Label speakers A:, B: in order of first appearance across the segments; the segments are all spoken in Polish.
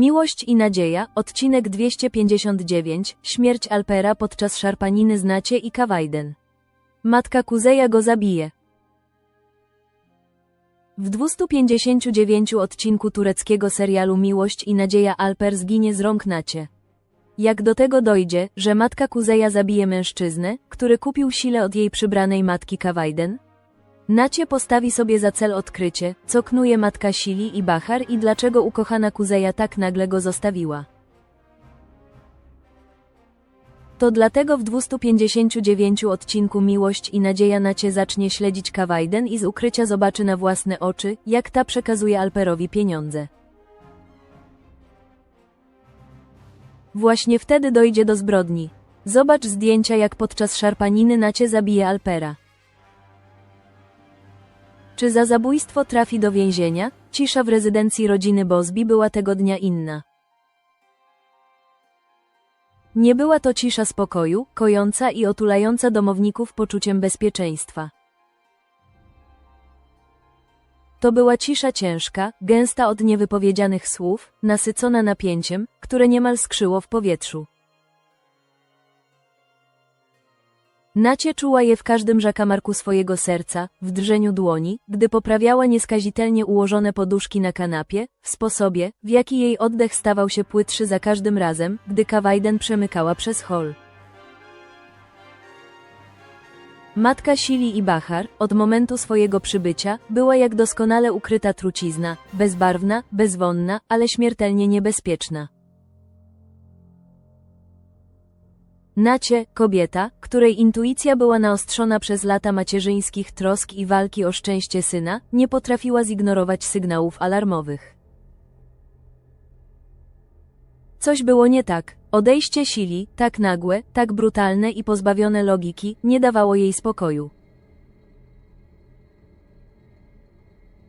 A: Miłość i nadzieja, odcinek 259, śmierć Alpera podczas szarpaniny znacie i Kawajden. Matka Kuzeja go zabije. W 259 odcinku tureckiego serialu Miłość i nadzieja Alper zginie z rąk Nacie. Jak do tego dojdzie, że matka Kuzeja zabije mężczyznę, który kupił sile od jej przybranej matki Kawajden? Nacie postawi sobie za cel odkrycie, co knuje matka Sili i Bachar i dlaczego ukochana Kuzeja tak nagle go zostawiła. To dlatego w 259 odcinku Miłość i Nadzieja Nacie zacznie śledzić Kawajden i z ukrycia zobaczy na własne oczy, jak ta przekazuje Alperowi pieniądze. Właśnie wtedy dojdzie do zbrodni. Zobacz zdjęcia jak podczas szarpaniny Nacie zabije Alpera. Czy za zabójstwo trafi do więzienia? Cisza w rezydencji rodziny Bosby była tego dnia inna. Nie była to cisza spokoju, kojąca i otulająca domowników poczuciem bezpieczeństwa. To była cisza ciężka, gęsta od niewypowiedzianych słów, nasycona napięciem, które niemal skrzyło w powietrzu. Nacie czuła je w każdym żakamarku swojego serca, w drżeniu dłoni, gdy poprawiała nieskazitelnie ułożone poduszki na kanapie, w sposobie, w jaki jej oddech stawał się płytszy za każdym razem, gdy Kawajden przemykała przez hol. Matka Sili i Bachar, od momentu swojego przybycia, była jak doskonale ukryta trucizna, bezbarwna, bezwonna, ale śmiertelnie niebezpieczna. Nacie, kobieta, której intuicja była naostrzona przez lata macierzyńskich trosk i walki o szczęście syna, nie potrafiła zignorować sygnałów alarmowych. Coś było nie tak. Odejście Sili, tak nagłe, tak brutalne i pozbawione logiki, nie dawało jej spokoju.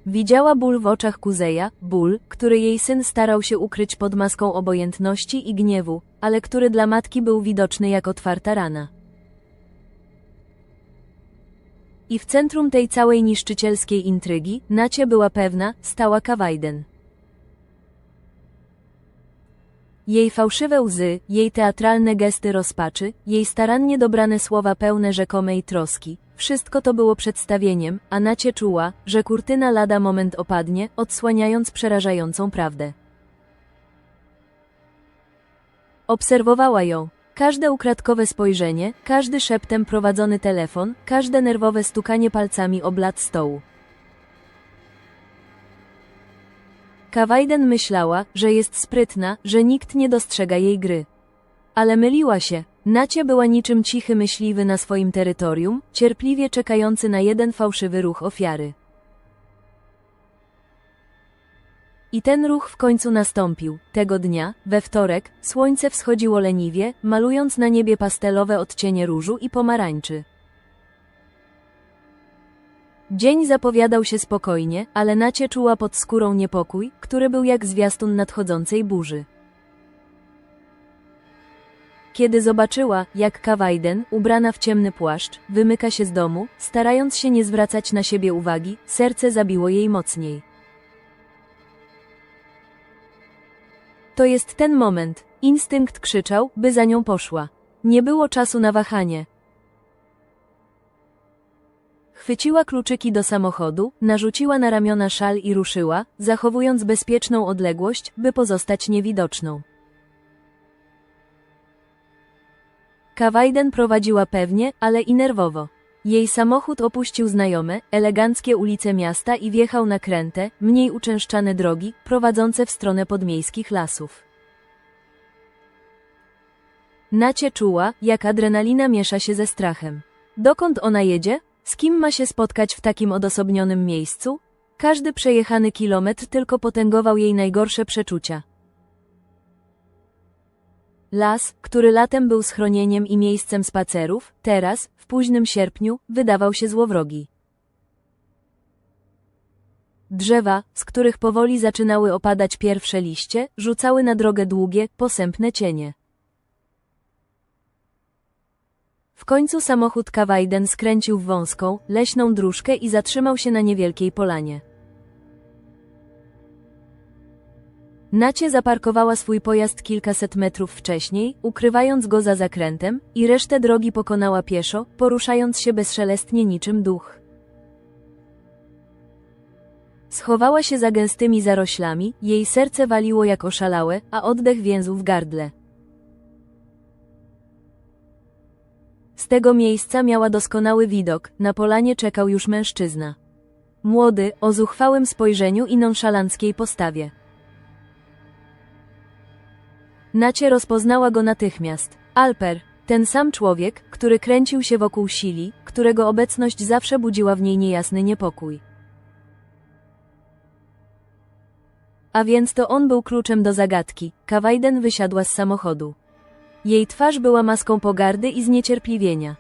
A: Widziała ból w oczach Kuzeja, ból, który jej syn starał się ukryć pod maską obojętności i gniewu, ale który dla matki był widoczny jak otwarta rana. I w centrum tej całej niszczycielskiej intrygi, Nacie była pewna, stała Kawajden. Jej fałszywe łzy, jej teatralne gesty rozpaczy, jej starannie dobrane słowa pełne rzekomej troski, wszystko to było przedstawieniem, a Nacie czuła, że kurtyna lada moment opadnie, odsłaniając przerażającą prawdę. Obserwowała ją. Każde ukradkowe spojrzenie, każdy szeptem prowadzony telefon, każde nerwowe stukanie palcami o blat stołu. Kawajden myślała, że jest sprytna, że nikt nie dostrzega jej gry. Ale myliła się. Nacie była niczym cichy myśliwy na swoim terytorium, cierpliwie czekający na jeden fałszywy ruch ofiary. I ten ruch w końcu nastąpił. Tego dnia, we wtorek, słońce wschodziło leniwie, malując na niebie pastelowe odcienie różu i pomarańczy. Dzień zapowiadał się spokojnie, ale Nacie czuła pod skórą niepokój, który był jak zwiastun nadchodzącej burzy. Kiedy zobaczyła, jak Kawajden, ubrana w ciemny płaszcz, wymyka się z domu, starając się nie zwracać na siebie uwagi, serce zabiło jej mocniej. To jest ten moment. Instynkt krzyczał, by za nią poszła. Nie było czasu na wahanie. Chwyciła kluczyki do samochodu, narzuciła na ramiona szal i ruszyła, zachowując bezpieczną odległość, by pozostać niewidoczną. Kawajden prowadziła pewnie, ale i nerwowo. Jej samochód opuścił znajome, eleganckie ulice miasta i wjechał na kręte, mniej uczęszczane drogi, prowadzące w stronę podmiejskich lasów. Nacie czuła, jak adrenalina miesza się ze strachem. Dokąd ona jedzie? Z kim ma się spotkać w takim odosobnionym miejscu? Każdy przejechany kilometr tylko potęgował jej najgorsze przeczucia. Las, który latem był schronieniem i miejscem spacerów, teraz, w późnym sierpniu, wydawał się złowrogi. Drzewa, z których powoli zaczynały opadać pierwsze liście, rzucały na drogę długie, posępne cienie. W końcu samochód Kawajden skręcił w wąską, leśną dróżkę i zatrzymał się na niewielkiej polanie. Nacie zaparkowała swój pojazd kilkaset metrów wcześniej, ukrywając go za zakrętem, i resztę drogi pokonała pieszo, poruszając się bezszelestnie niczym duch. Schowała się za gęstymi zaroślami, jej serce waliło jak oszalałe, a oddech więzł w gardle. Z tego miejsca miała doskonały widok, na polanie czekał już mężczyzna. Młody, o zuchwałym spojrzeniu i nonszalanckiej postawie. Nacie rozpoznała go natychmiast. Alper, ten sam człowiek, który kręcił się wokół Sili, którego obecność zawsze budziła w niej niejasny niepokój. A więc to on był kluczem do zagadki. Kawajden wysiadła z samochodu. Jej twarz była maską pogardy i zniecierpliwienia.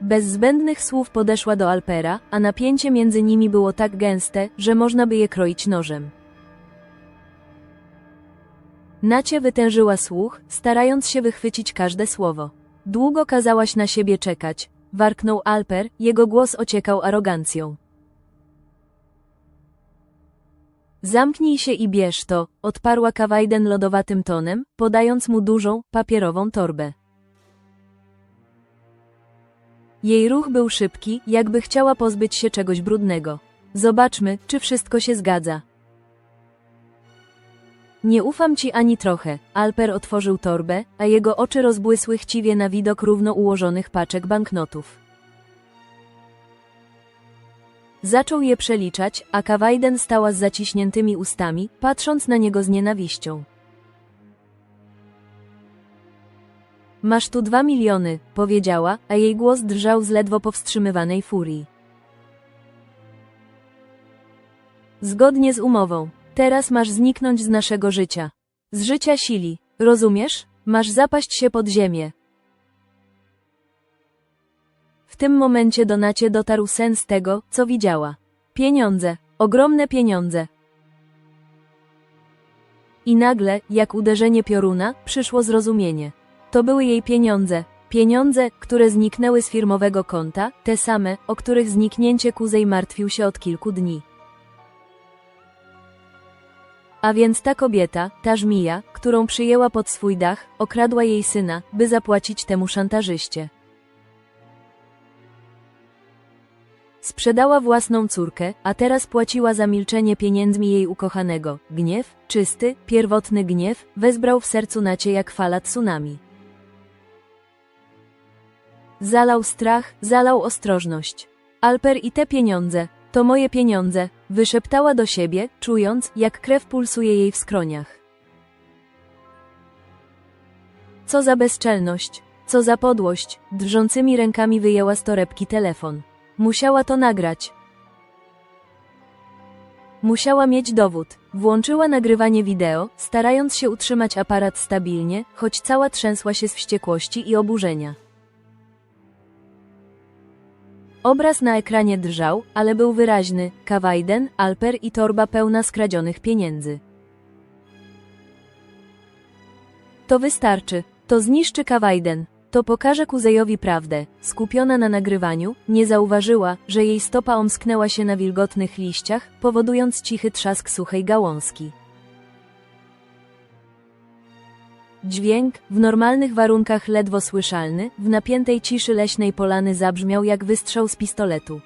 A: Bez zbędnych słów podeszła do Alpera, a napięcie między nimi było tak gęste, że można by je kroić nożem. Nacie wytężyła słuch, starając się wychwycić każde słowo. Długo kazałaś na siebie czekać, warknął Alper, jego głos ociekał arogancją. Zamknij się i bierz to, odparła Kawajden lodowatym tonem, podając mu dużą, papierową torbę. Jej ruch był szybki, jakby chciała pozbyć się czegoś brudnego. Zobaczmy, czy wszystko się zgadza. Nie ufam ci ani trochę. Alper otworzył torbę, a jego oczy rozbłysły chciwie na widok równo ułożonych paczek banknotów. Zaczął je przeliczać, a Kawajden stała z zaciśniętymi ustami, patrząc na niego z nienawiścią. Masz tu dwa miliony, powiedziała, a jej głos drżał z ledwo powstrzymywanej furii. Zgodnie z umową, teraz masz zniknąć z naszego życia. Z życia sili, rozumiesz? Masz zapaść się pod ziemię. W tym momencie do Nacie dotarł sens tego, co widziała. Pieniądze, ogromne pieniądze. I nagle, jak uderzenie pioruna, przyszło zrozumienie. To były jej pieniądze. Pieniądze, które zniknęły z firmowego konta, te same, o których zniknięcie Kuzej martwił się od kilku dni. A więc ta kobieta, ta żmija, którą przyjęła pod swój dach, okradła jej syna, by zapłacić temu szantażyście. Sprzedała własną córkę, a teraz płaciła za milczenie pieniędzmi jej ukochanego. Gniew, czysty, pierwotny gniew, wezbrał w sercu Nacie jak fala tsunami. Zalał strach, zalał ostrożność. Alper i te pieniądze, to moje pieniądze, wyszeptała do siebie, czując, jak krew pulsuje jej w skroniach. Co za bezczelność, co za podłość, drżącymi rękami wyjęła z torebki telefon. Musiała to nagrać. Musiała mieć dowód. Włączyła nagrywanie wideo, starając się utrzymać aparat stabilnie, choć cała trzęsła się z wściekłości i oburzenia. Obraz na ekranie drżał, ale był wyraźny. Kawajden, Alper i torba pełna skradzionych pieniędzy. To wystarczy. To zniszczy Kawajden. To pokaże Kuzejowi prawdę. Skupiona na nagrywaniu, nie zauważyła, że jej stopa omsknęła się na wilgotnych liściach, powodując cichy trzask suchej gałązki. Dźwięk, w normalnych warunkach ledwo słyszalny, w napiętej ciszy leśnej polany zabrzmiał jak wystrzał z pistoletu.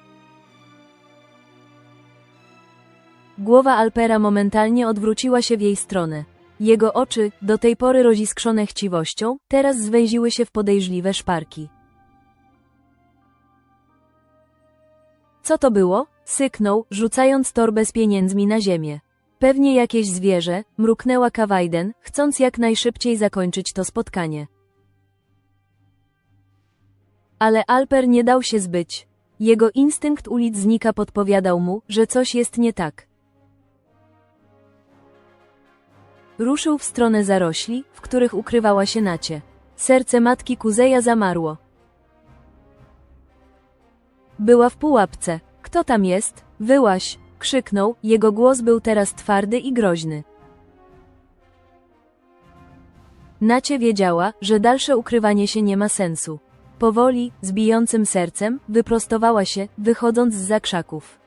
A: Głowa Alpera momentalnie odwróciła się w jej stronę. Jego oczy, do tej pory roziskrzone chciwością, teraz zwęziły się w podejrzliwe szparki. Co to było? Syknął, rzucając torbę z pieniędzmi na ziemię. Pewnie jakieś zwierzę, mruknęła Kawajden, chcąc jak najszybciej zakończyć to spotkanie. Ale Alper nie dał się zbyć. Jego instynkt ulic znika podpowiadał mu, że coś jest nie tak. Ruszył w stronę zarośli, w których ukrywała się Nacie. Serce matki Kuzeja zamarło. Była w pułapce. Kto tam jest? Wyłaś! Krzyknął, jego głos był teraz twardy i groźny. Nacie wiedziała, że dalsze ukrywanie się nie ma sensu. Powoli, z bijącym sercem, wyprostowała się, wychodząc z zakrzaków.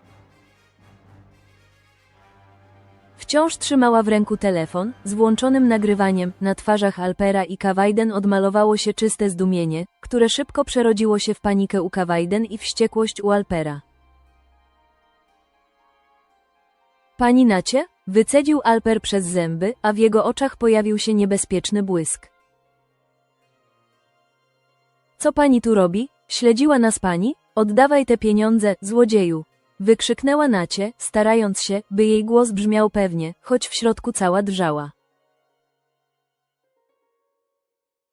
A: Wciąż trzymała w ręku telefon, z włączonym nagrywaniem, na twarzach Alpera i Kawajden odmalowało się czyste zdumienie, które szybko przerodziło się w panikę u Kawajden i wściekłość u Alpera. Pani Nacie? Wycedził Alper przez zęby, a w jego oczach pojawił się niebezpieczny błysk. Co pani tu robi? Śledziła nas pani? Oddawaj te pieniądze, złodzieju! Wykrzyknęła Nacie, starając się, by jej głos brzmiał pewnie, choć w środku cała drżała.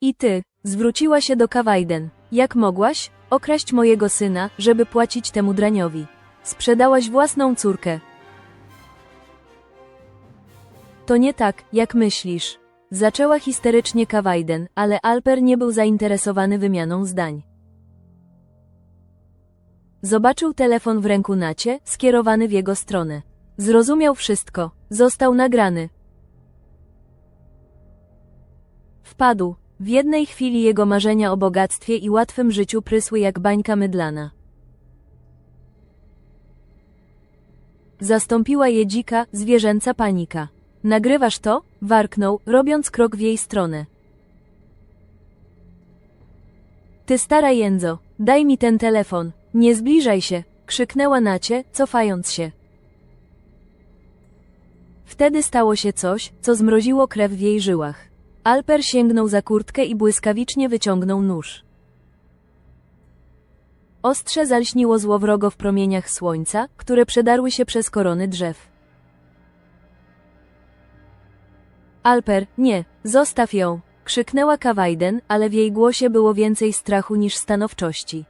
A: I ty, zwróciła się do Kawajden. Jak mogłaś? Okraść mojego syna, żeby płacić temu draniowi. Sprzedałaś własną córkę. To nie tak, jak myślisz. Zaczęła histerycznie Kawajden, ale Alper nie był zainteresowany wymianą zdań. Zobaczył telefon w ręku Nacie, skierowany w jego stronę. Zrozumiał wszystko. Został nagrany. Wpadł. W jednej chwili jego marzenia o bogactwie i łatwym życiu prysły jak bańka mydlana. Zastąpiła je dzika, zwierzęca panika. Nagrywasz to? Warknął, robiąc krok w jej stronę. Ty stara jędzo, daj mi ten telefon. Nie zbliżaj się, krzyknęła Nacie, cofając się. Wtedy stało się coś, co zmroziło krew w jej żyłach. Alper sięgnął za kurtkę i błyskawicznie wyciągnął nóż. Ostrze zalśniło złowrogo w promieniach słońca, które przedarły się przez korony drzew. Alper, nie, zostaw ją, krzyknęła Kawajden, ale w jej głosie było więcej strachu niż stanowczości.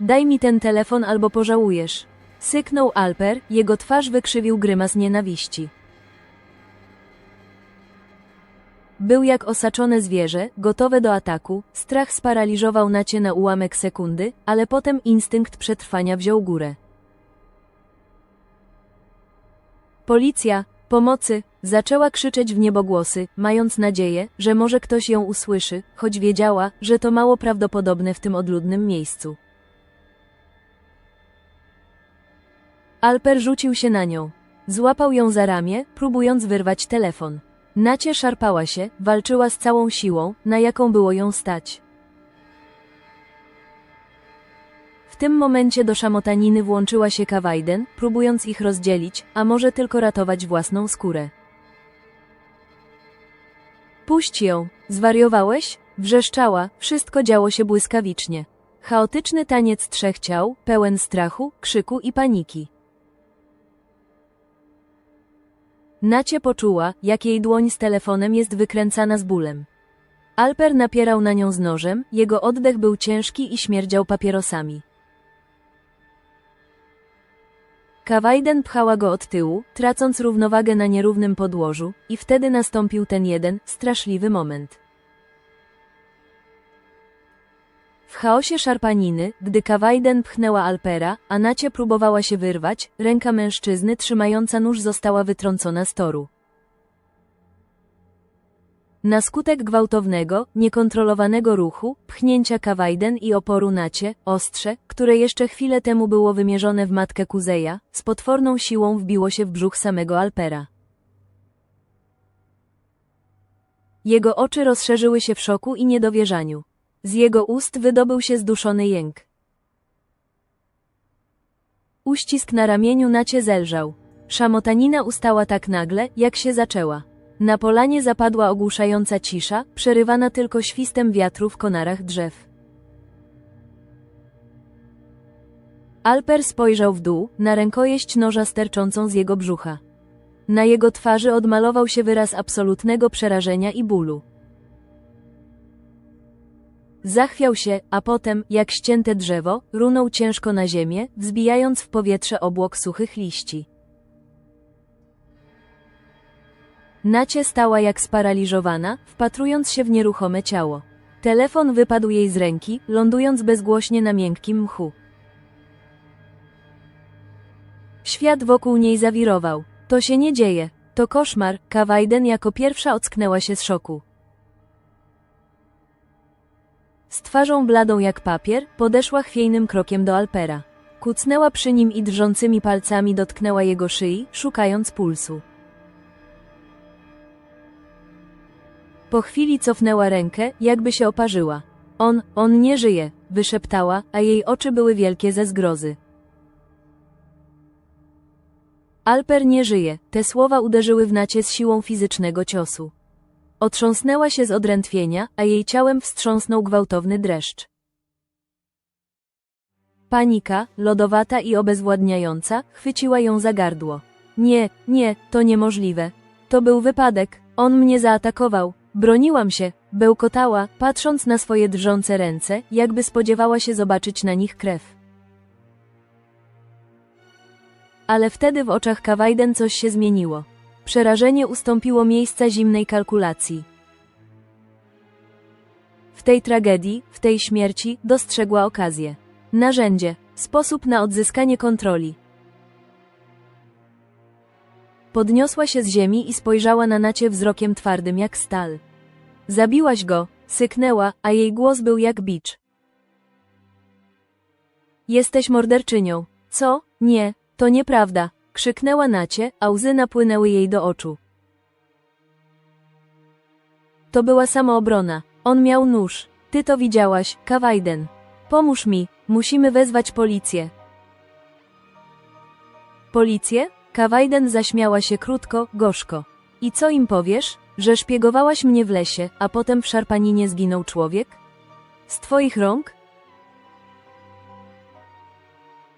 A: Daj mi ten telefon albo pożałujesz. Syknął Alper, jego twarz wykrzywił grymas nienawiści. Był jak osaczone zwierzę, gotowe do ataku, strach sparaliżował nacie na ułamek sekundy, ale potem instynkt przetrwania wziął górę. Policja, pomocy, zaczęła krzyczeć w niebogłosy, mając nadzieję, że może ktoś ją usłyszy, choć wiedziała, że to mało prawdopodobne w tym odludnym miejscu. Alper rzucił się na nią. Złapał ją za ramię, próbując wyrwać telefon. Nacie szarpała się, walczyła z całą siłą, na jaką było ją stać. Tym momencie do szamotaniny włączyła się Kawajden, próbując ich rozdzielić, a może tylko ratować własną skórę. Puść ją, zwariowałeś? Wrzeszczała, wszystko działo się błyskawicznie. Chaotyczny taniec trzech ciał, pełen strachu, krzyku i paniki. Nacie poczuła, jak jej dłoń z telefonem jest wykręcana z bólem. Alper napierał na nią z nożem, jego oddech był ciężki i śmierdział papierosami. Kawajden pchała go od tyłu, tracąc równowagę na nierównym podłożu, i wtedy nastąpił ten jeden, straszliwy moment. W chaosie szarpaniny, gdy Kawajden pchnęła Alpera, a Nacie próbowała się wyrwać, ręka mężczyzny trzymająca nóż została wytrącona z toru. Na skutek gwałtownego, niekontrolowanego ruchu, pchnięcia Kawajden i oporu Nacie, ostrze, które jeszcze chwilę temu było wymierzone w matkę Kuzeja, z potworną siłą wbiło się w brzuch samego Alpera. Jego oczy rozszerzyły się w szoku i niedowierzaniu. Z jego ust wydobył się zduszony jęk. Uścisk na ramieniu Nacie zelżał. Szamotanina ustała tak nagle, jak się zaczęła. Na polanie zapadła ogłuszająca cisza, przerywana tylko świstem wiatru w konarach drzew. Alper spojrzał w dół, na rękojeść noża sterczącą z jego brzucha. Na jego twarzy odmalował się wyraz absolutnego przerażenia i bólu. Zachwiał się, a potem, jak ścięte drzewo, runął ciężko na ziemię, wzbijając w powietrze obłok suchych liści. Nacie stała jak sparaliżowana, wpatrując się w nieruchome ciało. Telefon wypadł jej z ręki, lądując bezgłośnie na miękkim mchu. Świat wokół niej zawirował. To się nie dzieje. To koszmar, Kawajden jako pierwsza ocknęła się z szoku. Z twarzą bladą jak papier, podeszła chwiejnym krokiem do Alpera. Kucnęła przy nim i drżącymi palcami dotknęła jego szyi, szukając pulsu. Po chwili cofnęła rękę, jakby się oparzyła. On, on nie żyje, wyszeptała, a jej oczy były wielkie ze zgrozy. Alper nie żyje, te słowa uderzyły w nacie z siłą fizycznego ciosu. Otrząsnęła się z odrętwienia, a jej ciałem wstrząsnął gwałtowny dreszcz. Panika, lodowata i obezwładniająca, chwyciła ją za gardło. Nie, nie, to niemożliwe. To był wypadek, on mnie zaatakował. Broniłam się, bełkotała, patrząc na swoje drżące ręce, jakby spodziewała się zobaczyć na nich krew. Ale wtedy w oczach Kawajden coś się zmieniło. Przerażenie ustąpiło miejsca zimnej kalkulacji. W tej tragedii, w tej śmierci, dostrzegła okazję. Narzędzie, sposób na odzyskanie kontroli. Podniosła się z ziemi i spojrzała na nacie wzrokiem twardym jak stal. Zabiłaś go, syknęła, a jej głos był jak bicz. Jesteś morderczynią. Co? Nie, to nieprawda, krzyknęła nacie, a łzy napłynęły jej do oczu. To była samoobrona. On miał nóż. Ty to widziałaś, Kawajden. Pomóż mi, musimy wezwać policję. Policję? Kawajden zaśmiała się krótko, gorzko. I co im powiesz? Że szpiegowałaś mnie w lesie, a potem w szarpaninie zginął człowiek? Z twoich rąk?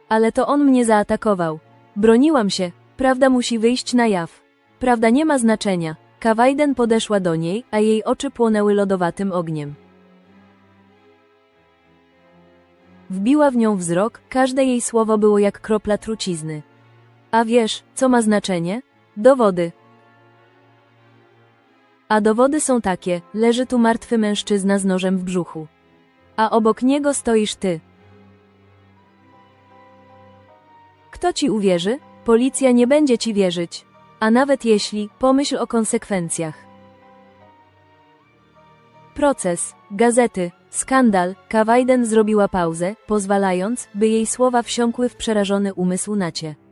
A: Ale to on mnie zaatakował. Broniłam się, prawda musi wyjść na jaw. Prawda nie ma znaczenia. Kawajden podeszła do niej, a jej oczy płonęły lodowatym ogniem. Wbiła w nią wzrok, każde jej słowo było jak kropla trucizny. A wiesz, co ma znaczenie? Dowody. A dowody są takie, leży tu martwy mężczyzna z nożem w brzuchu. A obok niego stoisz ty. Kto ci uwierzy? Policja nie będzie ci wierzyć. A nawet jeśli, pomyśl o konsekwencjach. Proces, gazety, skandal, Kawajden zrobiła pauzę, pozwalając, by jej słowa wsiąkły w przerażony umysł nacie.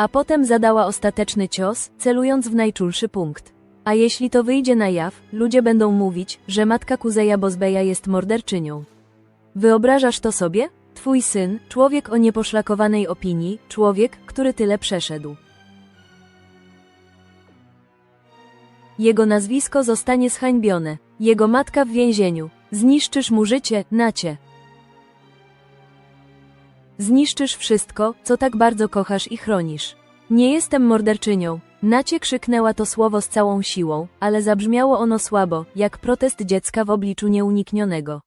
A: A potem zadała ostateczny cios, celując w najczulszy punkt. A jeśli to wyjdzie na jaw, ludzie będą mówić, że matka Kuzeja Bozbeja jest morderczynią. Wyobrażasz to sobie? Twój syn, człowiek o nieposzlakowanej opinii, człowiek, który tyle przeszedł. Jego nazwisko zostanie zhańbione, jego matka w więzieniu. Zniszczysz mu życie, nacie. Zniszczysz wszystko, co tak bardzo kochasz i chronisz. Nie jestem morderczynią. Nacie krzyknęła to słowo z całą siłą, ale zabrzmiało ono słabo, jak protest dziecka w obliczu nieuniknionego.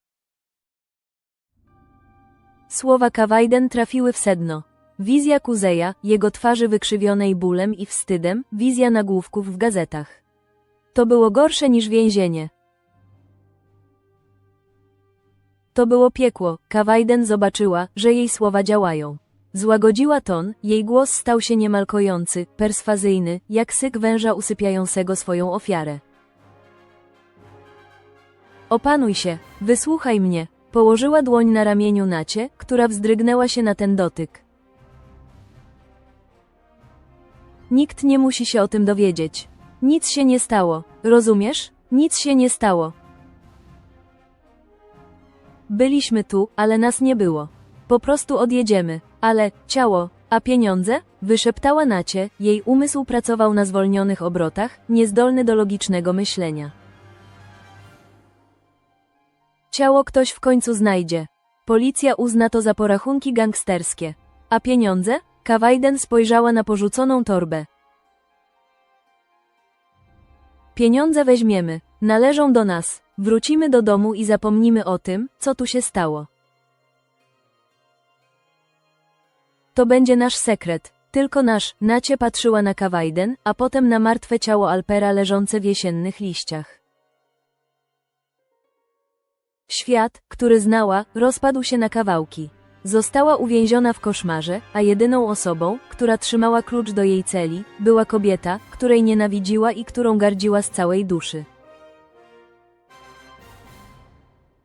A: Słowa Kawajden trafiły w sedno. Wizja Kuzeja, jego twarzy wykrzywionej bólem i wstydem, wizja nagłówków w gazetach. To było gorsze niż więzienie. To było piekło, Kawajden zobaczyła, że jej słowa działają. Złagodziła ton, jej głos stał się niemal kojący, perswazyjny, jak syk węża usypiającego swoją ofiarę. Opanuj się, wysłuchaj mnie, położyła dłoń na ramieniu Nacie, która wzdrygnęła się na ten dotyk. Nikt nie musi się o tym dowiedzieć. Nic się nie stało, rozumiesz? Nic się nie stało. Byliśmy tu, ale nas nie było. Po prostu odjedziemy. Ale, ciało, a pieniądze? Wyszeptała Nacie, jej umysł pracował na zwolnionych obrotach, niezdolny do logicznego myślenia. Ciało ktoś w końcu znajdzie. Policja uzna to za porachunki gangsterskie. A pieniądze? Kawajden spojrzała na porzuconą torbę. Pieniądze weźmiemy, należą do nas. Wrócimy do domu i zapomnimy o tym, co tu się stało. To będzie nasz sekret, tylko nasz. Nacie patrzyła na Kawajden, a potem na martwe ciało Alpera leżące w jesiennych liściach. Świat, który znała, rozpadł się na kawałki. Została uwięziona w koszmarze, a jedyną osobą, która trzymała klucz do jej celi, była kobieta, której nienawidziła i którą gardziła z całej duszy.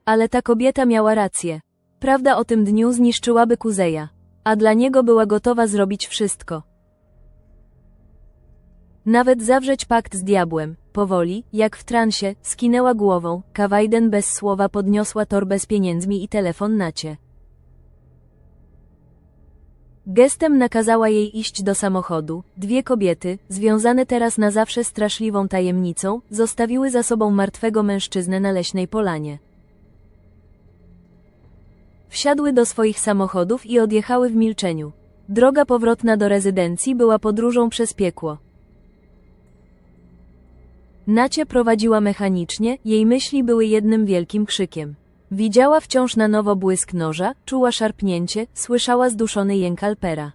A: Ale ta kobieta miała rację. Prawda o tym dniu zniszczyłaby Kuzeja, a dla niego była gotowa zrobić wszystko. Nawet zawrzeć pakt z diabłem. Powoli, jak w transie, skinęła głową, Kawajden bez słowa podniosła torbę z pieniędzmi i telefon Nacie. Gestem nakazała jej iść do samochodu. Dwie kobiety, związane teraz na zawsze straszliwą tajemnicą, zostawiły za sobą martwego mężczyznę na leśnej polanie. Wsiadły do swoich samochodów i odjechały w milczeniu. Droga powrotna do rezydencji była podróżą przez piekło. Nacie prowadziła mechanicznie, jej myśli były jednym wielkim krzykiem. Widziała wciąż na nowo błysk noża, czuła szarpnięcie, słyszała zduszony jęk Alpera.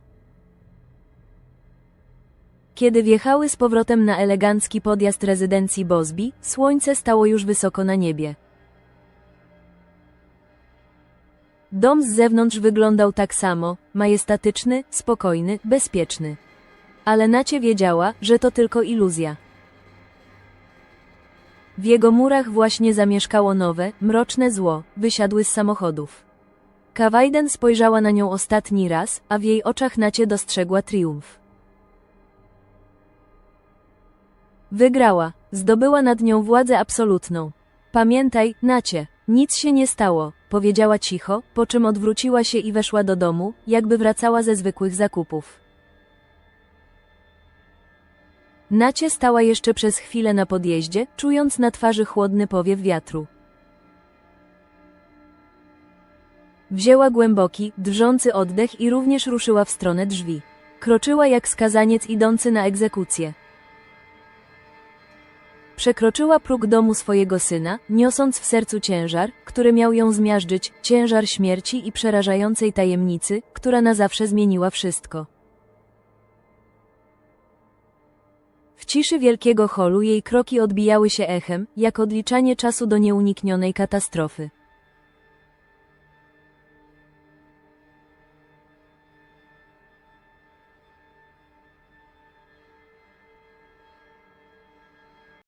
A: Kiedy wjechały z powrotem na elegancki podjazd rezydencji Bosby, słońce stało już wysoko na niebie. Dom z zewnątrz wyglądał tak samo, majestatyczny, spokojny, bezpieczny. Ale Nacie wiedziała, że to tylko iluzja. W jego murach właśnie zamieszkało nowe, mroczne zło, wysiadły z samochodów. Kawajden spojrzała na nią ostatni raz, a w jej oczach Nacie dostrzegła triumf. Wygrała, zdobyła nad nią władzę absolutną. Pamiętaj, Nacie, nic się nie stało, powiedziała cicho, po czym odwróciła się i weszła do domu, jakby wracała ze zwykłych zakupów. Nacie stała jeszcze przez chwilę na podjeździe, czując na twarzy chłodny powiew wiatru. Wzięła głęboki, drżący oddech i również ruszyła w stronę drzwi. Kroczyła jak skazaniec idący na egzekucję. Przekroczyła próg domu swojego syna, niosąc w sercu ciężar, który miał ją zmiażdżyć, ciężar śmierci i przerażającej tajemnicy, która na zawsze zmieniła wszystko. W ciszy wielkiego holu jej kroki odbijały się echem, jak odliczanie czasu do nieuniknionej katastrofy.